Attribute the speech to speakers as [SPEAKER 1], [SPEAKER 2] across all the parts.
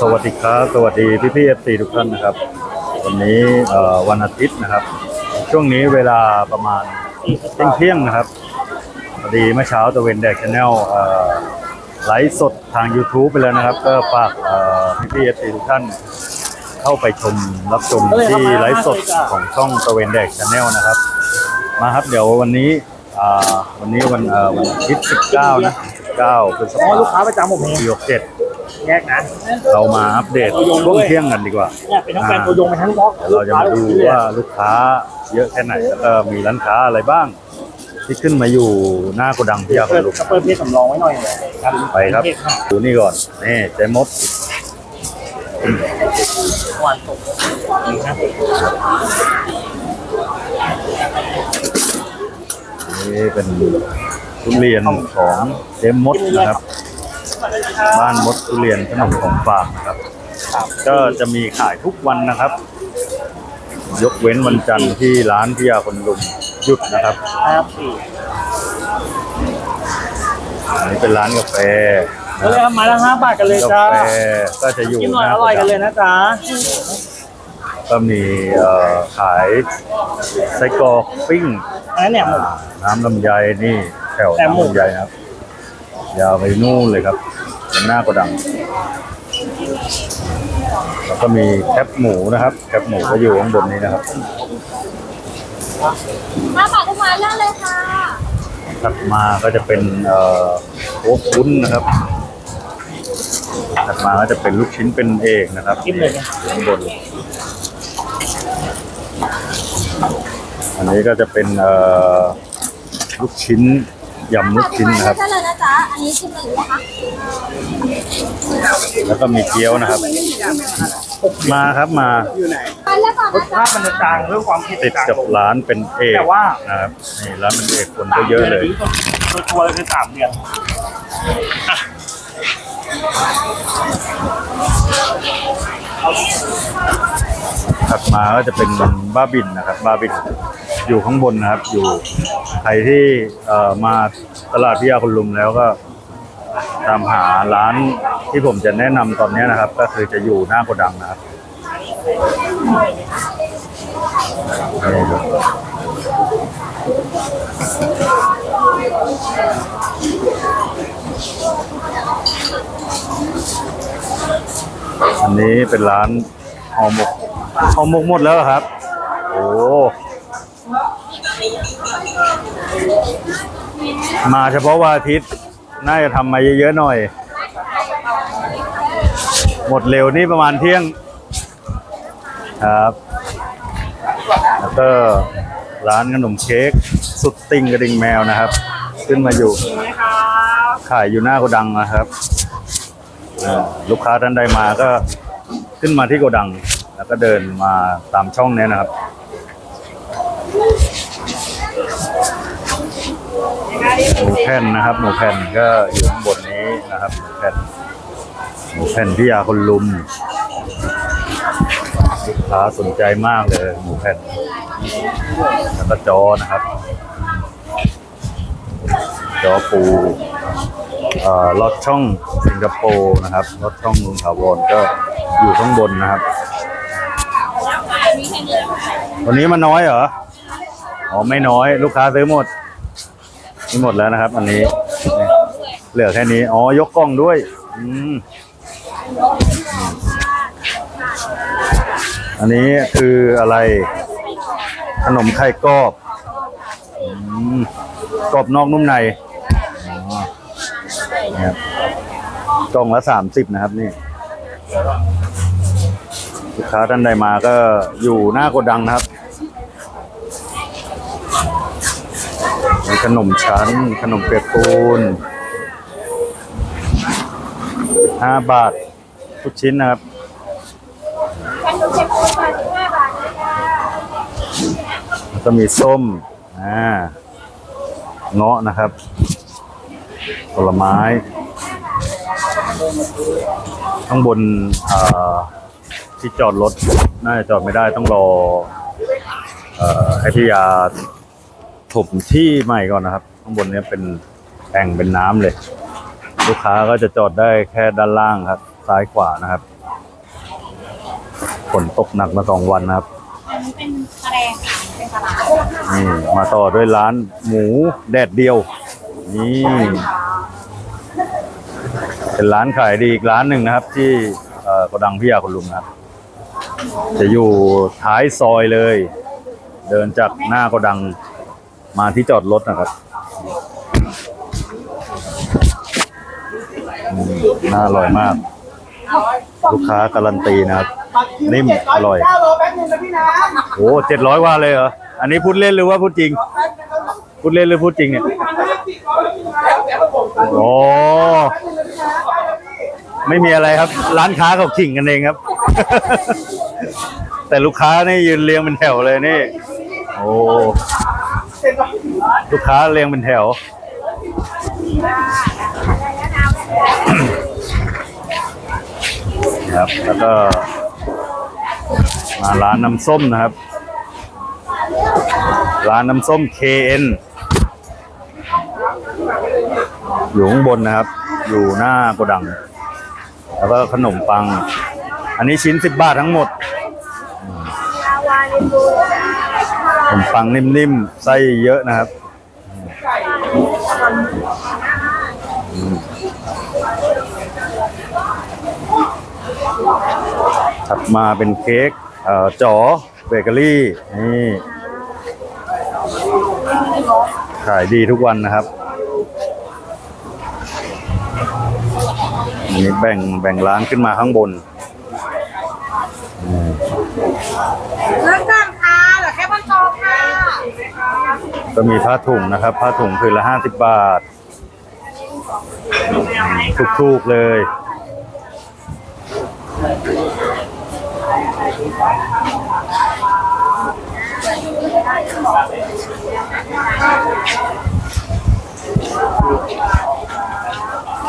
[SPEAKER 1] สวัสดีครับ สวัสดีพี่พี่เอฟซีทุกท่านนะครับ วันนี้เอ่อวันอาทิตย์นะครับ ช่วงนี้เวลาประมาณเที่ยงเที่ยงๆนะครับพอดีเมื่อเช้าตะเวนแดกชาแนลไลฟ์สดทาง YouTube ไปแล้วนะครับ ก็ฝากพี่พี่เอฟซีทุกท่านเข้าไปชมรับชมที่ไลฟ์สดของช่องตะเวนแดกชาแนลนะครับ มาครับเดี๋ยววันนี้อ่าวันนี้วันเอ่อวันอาทิตย์19นะ19พฤษ
[SPEAKER 2] อ๋อ
[SPEAKER 1] ภา
[SPEAKER 2] ลูกค้าประจำผมเอง
[SPEAKER 1] ปี67
[SPEAKER 2] แยกนะ
[SPEAKER 1] เรามาอัปเดตช่วงเที่ยงกันดีกว่า
[SPEAKER 2] เนี่ยเป็นทั้งแฟนตัวยงเป็นทั้งบล็อก
[SPEAKER 1] เดี๋ยวเราจะมาดูว่าลูกค้าเยอะแค่ไหนแล้วก็มีร้านค้าอะไรบ้าง ที่ขึ้นมาอยู่หน้าโกดังพิยาค
[SPEAKER 2] เปิ
[SPEAKER 1] น
[SPEAKER 2] ด
[SPEAKER 1] ลุก
[SPEAKER 2] เปิดเพจสำรองไว้หน่อยครับ
[SPEAKER 1] ไปครับดูนี่ก่อนนี่เจมด
[SPEAKER 2] วันตกนี่นะ
[SPEAKER 1] นี่เป็นทุเรียนของเจมดนะครับ บ้านมดทุเรียนขนมของฝากนะครับ ก็จะมีขายทุกวันนะครับ ยกเว้นวันจันทร์ที่ร้านพิยาคนลุมหยุดนะครับ
[SPEAKER 2] ครับสี่
[SPEAKER 1] อันนี้เป็นร้านกาแฟ
[SPEAKER 2] ก็เลยครับมาละห้าบาทกันเลย
[SPEAKER 1] กา
[SPEAKER 2] จ้า
[SPEAKER 1] แฟก็จะอยู่
[SPEAKER 2] กินหน่อย
[SPEAKER 1] ห
[SPEAKER 2] อร่อยกันเลยนะจ๊ะ
[SPEAKER 1] ก็มีเอ่อขายไส้กรอกปิ้ง
[SPEAKER 2] อันนั้นเนี่ยหมด
[SPEAKER 1] อ่าน้ำลำไยนี่แถว
[SPEAKER 2] แต่หมู
[SPEAKER 1] น้ำลำไยนะครับ ยาวไปนู่นเลยครับเป็นหน้าโกดัง แล้วก็มีแคปหมูนะครับ แคปหมูก็อยู่ข้างบนนี้นะครับ
[SPEAKER 3] ห้าบาททุกวันเลือกเลยค่ะ
[SPEAKER 1] ถัดมาก็จะเป็นเอ่อโค้กคุ้นนะครับถัดมาก็จะเป็นลูกชิ้นเป็นเอกนะครับ
[SPEAKER 2] กินเลยนะ
[SPEAKER 1] ข้างบน อันนี้ก็จะเป็นเอ่อลูกชิ้น ยำลูกชิ้นนะครับ
[SPEAKER 3] ได้เลยนะจ๊ะ อันนี้ชิมเลยนะคะ
[SPEAKER 1] แล้วก็มีเกี๊ยวนะครับ มาครับมา
[SPEAKER 2] อยู่ไหน
[SPEAKER 3] ไปเลือกก่อน
[SPEAKER 2] ร
[SPEAKER 3] นะ
[SPEAKER 2] ส
[SPEAKER 3] จ๊ะ
[SPEAKER 2] ชาติมันจะจางเรื่องความเผ็ด
[SPEAKER 1] ติดกับร้านเป็นเอก
[SPEAKER 2] แต่ว่า
[SPEAKER 1] นะครับนี่ร้านเป็นเอกคนก็เยอะเลย
[SPEAKER 2] ตัวตัวเลยคือสามเดือน
[SPEAKER 1] ถัดมาก็จะเป็นบ้าบินนะครับ บ้าบิน อยู่ข้างบนนะครับ อยู่ใครที่เอ่อมาตลาดพิยาคนลุมแล้วก็ตามหาร้านที่ผมจะแนะนำตอนนี้นะครับ ก็คือจะอยู่หน้าโกดังนะครับนี่ครับอันนี้เป็นร้านห่อหมกห่อหมกหมดแล้วเหรอครับ โอ้ มาเฉพาะวันอาทิตย์ น่าจะทำมาเยอะๆหน่อย หมดเร็วนี่ประมาณเที่ยง ครับแล้วก็ร้านขนมเค้กสุดติ่งกระดิ่งแมวนะครับ ขึ้นมาอยู่ ขายอยู่หน้าโกดังนะครับ ลูกค้าท่านใดมาก็ขึ้นมาที่โกดัง แล้วก็เดินมาตามช่องนี้นะครับ หมูแผ่นนะครับ หมูแผ่นก็อยู่ข้างบนนี้นะครับ หมูแผ่นหมูแผ่นที่ยาคนลุมลูกค้าสนใจมากเลย หมูแผ่นแล้วก็จอนะครับ จอปูอ่อลอดช่องสิงคโปร์นะครับลอดช่องลุงถาวรก็อยู่ข้างบนนะครับ วันนี้มันน้อยเหรอ อ๋อไม่น้อย ลูกค้าซื้อหมด นี่หมดแล้วนะครับ อันนี้ เหลือแค่นี้ อ๋อ ยกกล้องด้วย อืม อันนี้คืออะไร ขนมไข่กรอบอกรอบนอกนุ่มในอ๋อนี่ครับกล่องละสามสิบนะครับนี่ลูกค้าท่านใดมาก็อยู่หน้าโกดังนะครับ ขนมชั้น ขนมเปียกปูนห้าบาท ทุกชิ้นนะครับ
[SPEAKER 3] แคนดูเช็คโค้ดมาสิบห้าบาทเลยค่ะ
[SPEAKER 1] ก็มีส้มอ่าเงาะนะครับ ผลไม้ ข้างบนอ่าที่จอดรถ น่าจะจอดไม่ได้ต้องรออ่อให้พี่ยา ถมที่ใหม่ก่อนนะครับ ข้างบนเนี้ยเป็นแอ่งเป็นน้ำเลย ลูกค้าก็จะจอดได้แค่ด้านล่างครับ ซ้ายขวานะครับฝนตกหนักมาสองวันนะครับ
[SPEAKER 3] อันนี้เป็นแสดงค่ะเป็นตลาด
[SPEAKER 1] นี่มาต่อด้วยร้านหมูแดดเดียว นี่เป็นร้านขายดีอีกร้านหนึ่งนะครับ ที่เอ่อกระดังพิยาคุณลุงนะครับ จะอยู่ท้ายซอยเลย เดินจากหน้ากระดัง มาที่จอดรถนะครับน่าอร่อยมาก ลูกค้าการันตีนะครับ นิ่มอร่อย
[SPEAKER 4] โลแป๊บนึงนะพี่นะ
[SPEAKER 1] โอ้เจ็ดร้อยว่าเลยเหรอ อันนี้พูดเล่นหรือว่าพูดจริง พูดเล่นหรือพูดจริงเนี่ยโอ้ไม่มีอะไรครับ ร้านค้าเขาขิงกันเองครับ แต่ลูกค้านี่ยืนเรียงเป็นแถวเลยนี่ โอ้ ลูกค้าเรียงเป็นแถว ครับ แล้วก็ มาร้านน้ำส้มนะครับ ร้านน้ำส้ม KN อยู่ข้างบนนะครับ อยู่หน้าโกดัง แล้วก็ขนมปัง อันนี้ชิ้นสิบบาททั้งหมด อืมขนมปังนิ่มๆ ไส้เยอะนะครับ ถัดมาเป็นเค้กเอ่อจ๋อเบเกอรี่ นี่ ขายดีทุกวันนะครับอันนี้แบ่งแบ่งร้านขึ้นมาข้างบนอืม
[SPEAKER 3] เริ่มก่อนค่ะเหลือแค่บนโต๊ะค่ะ
[SPEAKER 1] ก็มีผ้าถุงนะครับ ผ้าถุงคืนละห้าสิบบาท ถูกๆเลย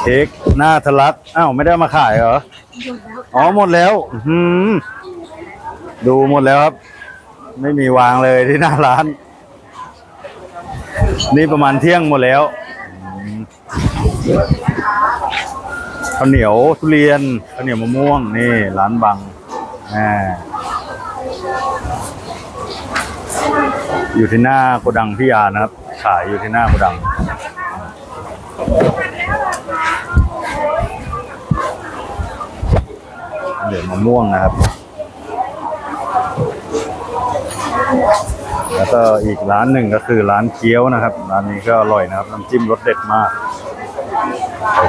[SPEAKER 1] เค้กหน้าทะลัก อ้าว ไม่ได้เอามาขายเหรอ อ๋อ หมดแล้ว อื้อหือดูหมดแล้วครับ ไม่มีวางเลยที่หน้าร้าน นี่ประมาณเที่ยงหมดแล้วข้าวเหนียวทุเรียนข้าวเหนียวมะม่วงนี่ร้านบังอ่าอยู่ที่หน้าโกดังพิยานะครับ ขายอยู่ที่หน้าโกดังเหลือมะม่วงนะครับ แล้วก็อีกร้านหนึ่งก็คือร้านเกี๊ยวนะครับ ร้านนี้ก็อร่อยนะครับน้ำจิ้มรสเด็ดมาก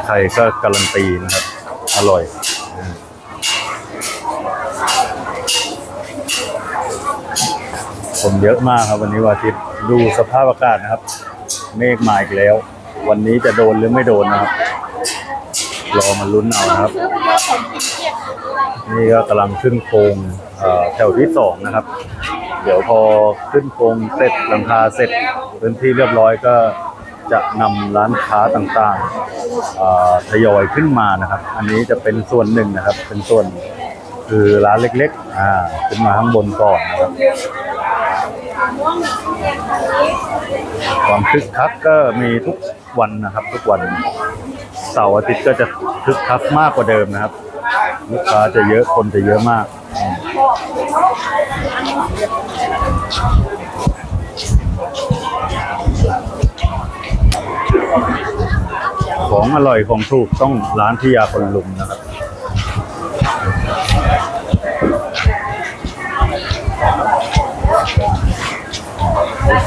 [SPEAKER 1] ใครๆก็การันตีนะครับ อร่อยอืมคนเยอะมากครับวันนี้วันอาทิตย์ดูสภาพอากาศนะครับ เมฆมาอีกแล้ว วันนี้จะโดนหรือไม่โดนนะครับ รอมาลุ้นเอานะครับ นี่ก็กำลังขึ้นโครงแถวที่สองนะครับ เดี๋ยวพอขึ้นโครงเสร็จหลังคาเสร็จพื้นที่เรียบร้อยก็จะนำร้านค้าต่างๆทยอยขึ้นมานะครับ อันนี้จะเป็นส่วนหนึ่งนะครับ เป็นส่วนคือร้านเล็กๆอ่าขึ้นมาข้างบนก่อนนะครับ ความคึกคักก็มีทุกวันนะครับ ทุกวันเสาร์อาทิตย์ก็จะคึกคักมากกว่าเดิมนะครับ ลูกค้าจะเยอะคนจะเยอะมากอ ของอร่อยของถูกต้องร้านที่ยาคนลุมนะครับ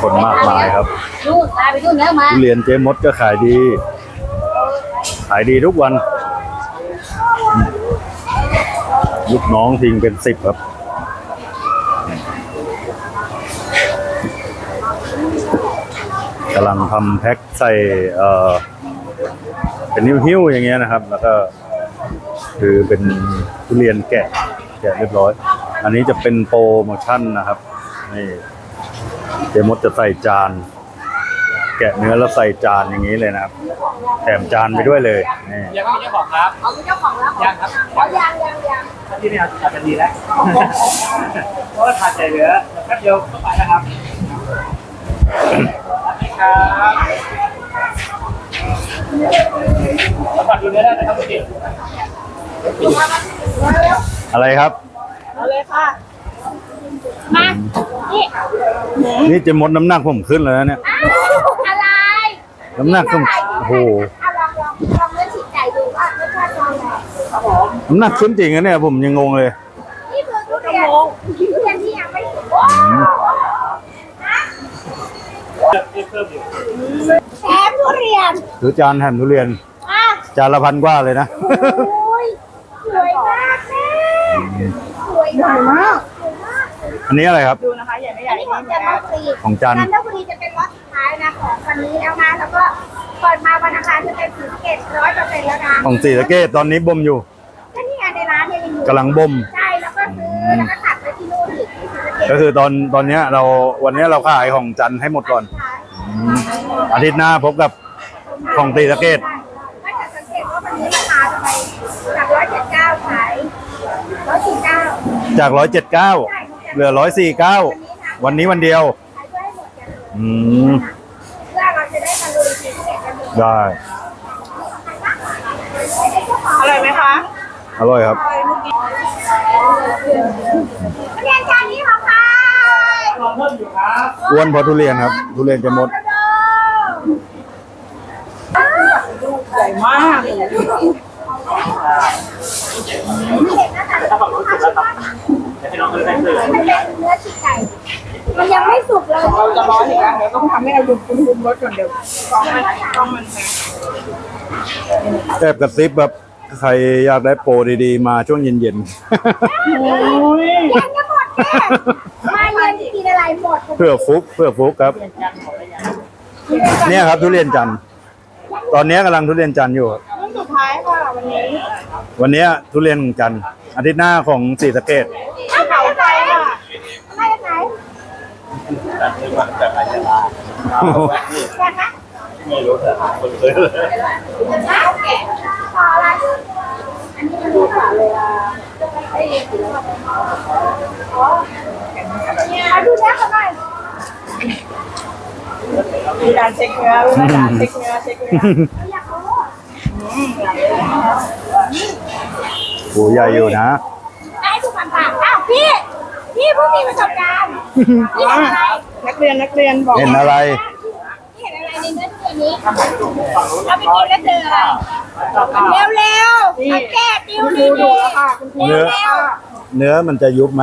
[SPEAKER 1] คนมากมายครับ
[SPEAKER 3] นู่นตายไปนู่นแล้วมา
[SPEAKER 1] ทุเรียนเจ๊มดก็ขายดี ขายดีทุกวัน ลูกน้องทิ้งเป็นสิบครับ กำลังทำแพ็คใส่เอ่อเป็นนิ้วหิ้วอย่างเงี้ยนะครับ แล้วก็คือเป็นทุเรียนแกะแกะเรียบร้อย อันนี้จะเป็นโปรโมชั่นนะครับนี่เจมดจะใส่จาน แกะเนื้อแล้วใส่จานอย่างนี้เลยนะครับแถมจานไปด้วยเลยนี่
[SPEAKER 2] ยังไม่มีเจ้าของครับ
[SPEAKER 3] เอาเจ้าของแล้ว
[SPEAKER 2] ยังครับ
[SPEAKER 3] ยังยังยัง
[SPEAKER 2] ที่นี่อาจจะดีแล้วเพราะว่าขาดใจเหลือแป๊บเดียวก็ไปแล้วครับ ครับสัมผัสดูเนื้อได้นะครับคุณพี่
[SPEAKER 1] อะไรครับ
[SPEAKER 3] เอาเลยค่ะ มา นี่
[SPEAKER 1] นี่เจะมดน้ำหนักผมขึ้นแล้วนะเนี่ย
[SPEAKER 3] อ้าวอะไร
[SPEAKER 1] น้ำหนักผมโอ้โห
[SPEAKER 3] เอาลองลองลองเลือกฉีดไก่ดูว่ารสชาติเป็นยังไงครับผม
[SPEAKER 1] น้ำหนักขึ้นจริงนะเนี่ยผมยังงงเลย
[SPEAKER 3] นี่คือทุเรียนทุเรียนที่ยังไม่สุกโอ้นะ
[SPEAKER 2] เพิ่มอยู่
[SPEAKER 3] แถมทุเรียน
[SPEAKER 1] หรือจานแฮมทุเรียน
[SPEAKER 3] อะ
[SPEAKER 1] จานละพันกว่าเลยนะ
[SPEAKER 3] โอ้ยสวยมากแม่สวยมากสวยมาก
[SPEAKER 1] อันนี้อะไรครับ
[SPEAKER 3] อันนี้ของจันทบุรี
[SPEAKER 1] ของจันทร์
[SPEAKER 3] จันทบุรีจะเป็นรถสุดท้ายนะของวันนี้แล้วนะแล้วก็เปิดมาวันอังคารจะเป็นสีสะเกตร้อยเปอร์เซ็นต์แล้วนะ
[SPEAKER 1] ของสีสะเกตตอนนี้บ่มอยู่
[SPEAKER 3] ก็นี่ไงในร้านเนี่ยยังอยู่
[SPEAKER 1] กำลังบ่ม
[SPEAKER 3] ใช่แล้วก็ซื้อแล้วก็ตัดไปที่นู่นอีกที่ศรีสะเกษ
[SPEAKER 1] ก็คือตอนตอนเนี้ยเราวันเนี้ยเราขายของจันทร์ให้หมดก่อน อืมอาทิตย์หน้าพบกับของสีสะเกต
[SPEAKER 3] ก็จะสังเกตว่าวันนี้ราคาจะไปจากร้อยเจ็ดเก้าขายร้อยสี่เก้า
[SPEAKER 1] จากร้อยเจ็ดเก้าเหลือร้อยสี่เก้าวันนี้วันเดียว
[SPEAKER 3] ขายเพื่อให้หมดกัน
[SPEAKER 1] อืม
[SPEAKER 3] เพื่อเราจะได้มาลุยศรีสะเกษกันหมด
[SPEAKER 1] ได้
[SPEAKER 3] อร่อยไหมคะ
[SPEAKER 1] อร่อยครับ
[SPEAKER 3] เรียนจานนี้ของใคร
[SPEAKER 2] ลองเพิ่มอยู่ครับ
[SPEAKER 1] อ้วนเพราะทุเรียนครับ ทุเรียนจะหมด
[SPEAKER 3] ใหญ่มากเลย
[SPEAKER 2] ถ้าฝั่งนู้นสุดแล้วครับเดี๋ยวให้น้องเพิ่มได้เลย
[SPEAKER 3] มันเป็นเนื้อฉีกไก่ มันยังไม่สุกเลย
[SPEAKER 4] เราจะร้อนอีกแล้วเดี๋ยวต้องทำให้เราดูคุณคุณรสก่อนเดี๋ยวกล้องมันกล้องมันแพง
[SPEAKER 1] แอบกระซิบแบบใครอยากได้โปรดีๆ มาช่วงเย็น
[SPEAKER 3] ยังจะหมดแค่มาเย็นกินอะไรหมด
[SPEAKER 1] ๆเพื่อฟุกเพื่อฟุกครับ เนี่ยครับทุเรียนจันทร์ ตอนเนี้ยกำลังทุเรียนจันทร์อยู่ครับ
[SPEAKER 4] รุ่นสุดท้ายค่ะวันนี้
[SPEAKER 1] วันเนี้ยทุเรียนของจันทร์อาทิตย์หน้าของสีสะเกต
[SPEAKER 3] เอาเขาไปค่ะมาจากไหนจากไหน
[SPEAKER 2] ไม่รู้แต่คนเคยเลย
[SPEAKER 3] มาแก่ต่ออะไรอันนี้มันรู้ก่อนเลยอะไอ้อ๋อเอาดูนะเขาหน่อย
[SPEAKER 4] มีการเช็คเนื้อด้วยนะคะเช็คเนื้อเช็คเนื้อ
[SPEAKER 3] อยากรู้
[SPEAKER 1] โอ้ใหญ่อยู่นะ
[SPEAKER 3] ได้ทุกคำถามอ้าวพี่ พี่ผู้มีประสบการณ์พี่เห็นอะไร
[SPEAKER 4] นักเรียนนักเรียนบอก
[SPEAKER 1] เห็นอะไร
[SPEAKER 3] พี่เห็นอะไรในเนื้อตัวนี้เอาไปกินแล้วเจออะไรเร็วเร็วๆมาแก้ดิ้ว
[SPEAKER 4] คุณค
[SPEAKER 3] ดี
[SPEAKER 4] รูดู
[SPEAKER 3] ดี
[SPEAKER 4] แล้วค่ะคุณครู
[SPEAKER 1] เนื้อ
[SPEAKER 3] เร็ว
[SPEAKER 1] เนื้อมันจะยุบไหม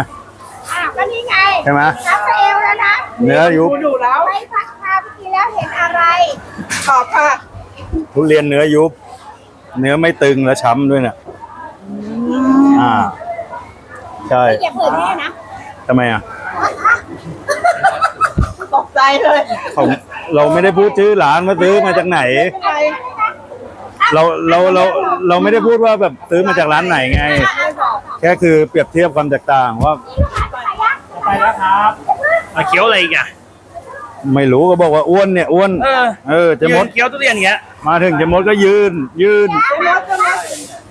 [SPEAKER 3] อะก็นี่ไง
[SPEAKER 1] ใช่ไหม
[SPEAKER 3] รับไปเอวแล้วนะ
[SPEAKER 1] เนื้อยุบ
[SPEAKER 4] ครูดูแล้ว
[SPEAKER 3] ไปพักพาไปกิน แล้วเห็นอะไร
[SPEAKER 4] ตอบค่ะ
[SPEAKER 1] ทุเรียนเนื้อยุบ เนื้อไม่ตึงและช้ำด้วยเนี่ยอ่า ใช่
[SPEAKER 3] อย่าเผยแพร่นะ
[SPEAKER 1] ทำไมอะ
[SPEAKER 4] ตกใจเลย
[SPEAKER 1] เขาเราไม่ได้พูดชื่อร้านว่าซื้อมาจากไหน
[SPEAKER 4] ไม่เป็นไร
[SPEAKER 1] เราเราเราเราไม่ได้พูดว่าแบบซื้อมาจากร้านไหนไง
[SPEAKER 4] ไม่บอก
[SPEAKER 1] แค่คือเปรียบเทียบความแตกต่างว่า
[SPEAKER 2] ไปแล้วครับ มาเคี้ยวอะไรอีกอะ
[SPEAKER 1] ไม่รู้ก็บอกว่าอ้วนเนี่ยอ้วน
[SPEAKER 2] เออ
[SPEAKER 1] เออเจะมด
[SPEAKER 2] ยืนเคี้ยวทุเรียนอย่างเงี้ย
[SPEAKER 1] มาถึงเจะมดก็ยืน ยืน
[SPEAKER 4] รถจะมา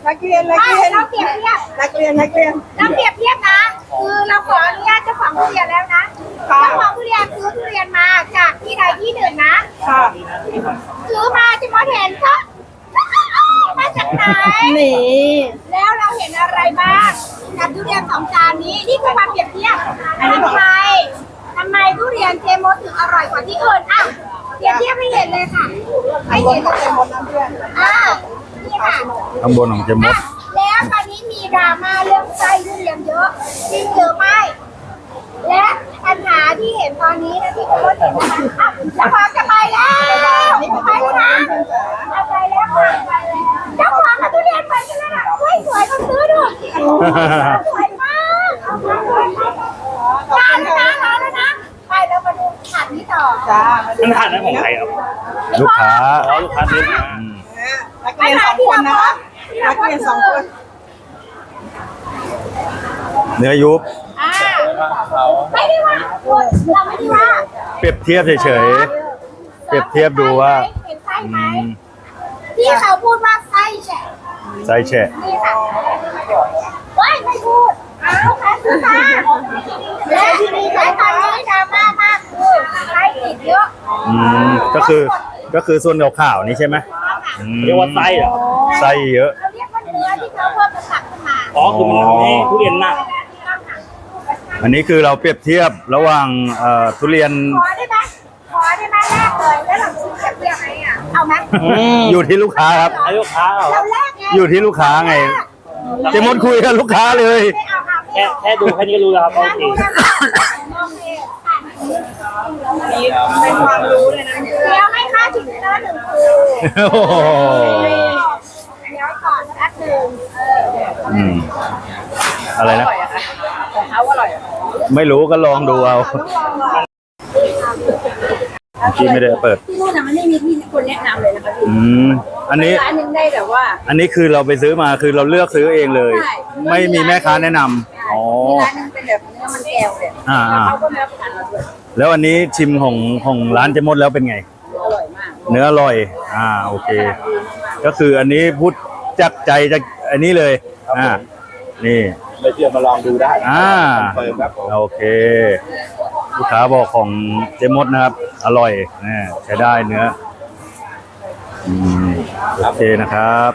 [SPEAKER 4] นักเรียนนัก
[SPEAKER 3] ไม่
[SPEAKER 4] เรียน
[SPEAKER 3] เราเปรียบเทียบ
[SPEAKER 4] นักเรียนนักเรียน
[SPEAKER 3] เราเปรียบเทียบนะคือเราขออนุญาตเจ้าของทุเรียนแล้วนะเจ้าของทุเรียนซื้อทุเรียนมาจากที่ใดที่หนึ่งนะ
[SPEAKER 4] ค่ะ
[SPEAKER 3] ซื้อมาจะมาเห็นก็มาจากไหน
[SPEAKER 4] นี่
[SPEAKER 3] แล้วเราเห็นอะไรบ้างกับทุเรียนสองจานนี้นี่คือความเปรียบเทียบทำไมทำไมทุเรียนเจมสถึงอร่อยกว่าที่อื่นอะเปรียบเทียบให้เห็นเลยค่ะให้
[SPEAKER 4] รถ
[SPEAKER 3] เห็น
[SPEAKER 4] ก็เต็มหมดนักเรียน
[SPEAKER 3] อ่านี่ค่ะ
[SPEAKER 1] ข้างบนของเจะมด
[SPEAKER 3] อะแล้วตอนนี้มีดราม่าเรื่องไส้ทุเรียนเยอะจริงหรือไม่ และปัญหาที่เห็นตอนนี้นะที่คุณรถเห็นนะคะอะจะพาจะไปแล้วไปแล้วนะเอาไปแล้วค่ะไปแล้วเจ้าของกับทุเรียนไปกันแล้วนะเฮ้ยสวยเขาซื้อดูสวยมากร้านแล้วนะร้านแล้วนะไปแล้วมาดูถาดนี้ต่อ
[SPEAKER 4] จ้า
[SPEAKER 2] มันทานนั้นของใครครับ
[SPEAKER 1] ลูกค้า
[SPEAKER 2] อ๋อลูกค้าซื้อมา
[SPEAKER 1] อืม
[SPEAKER 4] นักเรียนสองคนนะคะนักเรียนสองคน
[SPEAKER 1] เนื้อยุบ
[SPEAKER 3] อ่าไม่ได้ว่าเราไม่ได้ว่า
[SPEAKER 1] เปรียบเทียบเฉย เปรียบเทียบดูว่า
[SPEAKER 3] เห็นไส้
[SPEAKER 1] ๆ
[SPEAKER 3] ไหม
[SPEAKER 1] อืม
[SPEAKER 3] ที่เขาพูดว่าไส้แฉะ
[SPEAKER 1] ใส่แฉะ
[SPEAKER 3] นี่ค่ะว้ายไม่พูดเอาค่ะซื้อมาและที่นี่ไส้ตอนนี้ดราม่ามากคือไส้ติดเยอะ
[SPEAKER 1] อืมก็คือก็คือส่วนขาวๆนี่ใช่ไหมอืม
[SPEAKER 2] เรียกว่าไส้เหรอ
[SPEAKER 1] ไส้เยอะ
[SPEAKER 3] เราเรียกว่าเนื้อที่เขาเพิ่มน้ำหนัก
[SPEAKER 2] คือมันทำให้ทุเรียนหนัก
[SPEAKER 1] อันนี้คือเราเปรียบเทียบระหว่างเอ่อทุเรียน
[SPEAKER 3] ขอได้ไหมขอได้ไหมแรกเลยแล้วเราชิมกับเปรี้ยวไหมอะเอาไหม
[SPEAKER 1] อยู่ที่ลูกค้าครับ
[SPEAKER 2] ให้ลูกค้าเอา
[SPEAKER 3] เราแรกไง
[SPEAKER 1] อยู่ที่ลูกค้าไง เจมดคุยกับลูกค้าเลย
[SPEAKER 3] ไม่เอาค่ะ
[SPEAKER 2] แค่แค่ดูแค่นี้ก็รู้แล้วครับว่าจริง
[SPEAKER 4] นี่ เป็นความรู้เลยนะ
[SPEAKER 3] เดี๋ยวให้ค่าถึงแล้วหนึ่งคือ
[SPEAKER 1] โอ้โห
[SPEAKER 3] เดี๋ยวก่อนแป๊บหนึ่งเออ
[SPEAKER 1] อืมอะไรนะ
[SPEAKER 4] ของเขาอร่อยอะ
[SPEAKER 1] ไม่รู้ก็ลองดูเอาที่ไม่ได้เปิด
[SPEAKER 4] ที่นู่นน่ะมันไม่มีที่คนแนะนำเลยนะคะพี่
[SPEAKER 1] อืมอันนี้
[SPEAKER 4] ร้านหนึงได้แบบว่า
[SPEAKER 1] อันนี้คือเราไปซื้อมาคือเราเลือกซื้อเองเลย
[SPEAKER 4] ใช่
[SPEAKER 1] ไม่มีแม่ค้าแนะนำอ๋อ
[SPEAKER 4] มีร้านหนึงเป็นแบบเนื้อมันแก้วเลย
[SPEAKER 1] อ่าอ่า
[SPEAKER 4] เขาก็ไม่รับประกันเราด้วย
[SPEAKER 1] แล้วอันนี้ชิมของของร้านเจมดแล้วเป็นไง
[SPEAKER 4] อร่อยมาก
[SPEAKER 1] เนื้ออร่อย อ่าโอเค ก็คืออันนี้พูดจากใจจากอันนี้เลย อ่า นี่
[SPEAKER 5] ไม่เชื่อมาลองดูได้
[SPEAKER 1] อ่า
[SPEAKER 5] คอนเฟิร์มครับผม
[SPEAKER 1] โอเค ลูกค้าบอกของเจมดนะครับ อร่อยนะใช้ได้เนื้ออืมโอเคนะครับ